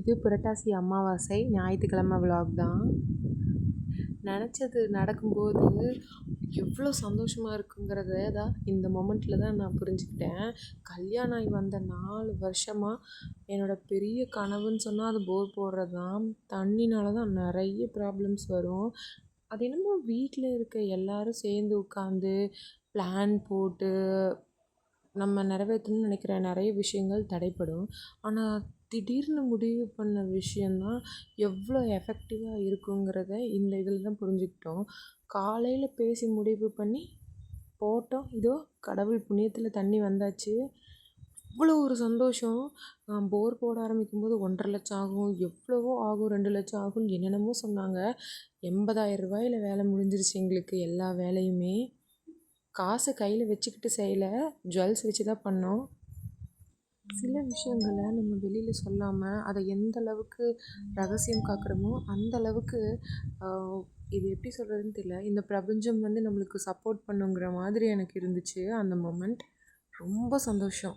இது புரட்டாசி அமாவாசை ஞாயிற்றுக்கிழமை விலாக் தான். நினச்சது நடக்கும்போது எவ்வளோ சந்தோஷமாக இருக்குங்கிறத தான் இந்த மொமெண்ட்டில் தான் நான் புரிஞ்சுக்கிட்டேன். கல்யாணம் ஆகி வந்த நாலு வருஷமாக என்னோடய பெரிய கனவுன்னு சொன்னால் அது போர் போடுறது தான் தண்ணினால தான் நிறைய ப்ராப்ளம்ஸ் வரும். அது என்னமோ வீட்டில் இருக்க எல்லோரும் சேர்ந்து உட்காந்து ப்ளான் போட்டு நம்ம நிறைவேற்றணும்னு நினைக்கிற நிறைய விஷயங்கள் தடைப்படும். ஆனால் திடீர்னு முடிவு பண்ண விஷயந்தான் எவ்வளோ எஃபெக்டிவாக இருக்குங்கிறத இந்த இதில் தான் புரிஞ்சுக்கிட்டோம். காலையில் பேசி முடிவு பண்ணி போட்டோம். இதோ கடவுள் புண்ணியத்தில் தண்ணி வந்தாச்சு. அவ்வளோ ஒரு சந்தோஷம். போர் போட ஆரம்பிக்கும்போது ஒன்றரை லட்சம் ஆகும். எவ்வளவோ ஆகும் ரெண்டு லட்சம் ஆகும்னு என்னென்னமோ சொன்னாங்க. எண்பதாயிரம் ரூபாயில் வேலை முடிஞ்சிருச்சு எங்களுக்கு எல்லா வேலையுமே. காசு கையில் வச்சுக்கிட்டு செய்யலை. ஜுவல்ஸ் வச்சு தான் பண்ணோம். சில விஷயங்களை நம்ம வெளியில் சொல்லாமல் அதை எந்த அளவுக்கு ரகசியம் காக்கிறோமோ அந்த அளவுக்கு இது எப்படி சொல்கிறதுன்னு தெரியல. இந்த பிரபஞ்சம் வந்து நம்மளுக்கு சப்போர்ட் பண்ணுங்கிற மாதிரி எனக்கு இருந்துச்சு. அந்த மொமெண்ட் ரொம்ப சந்தோஷம்.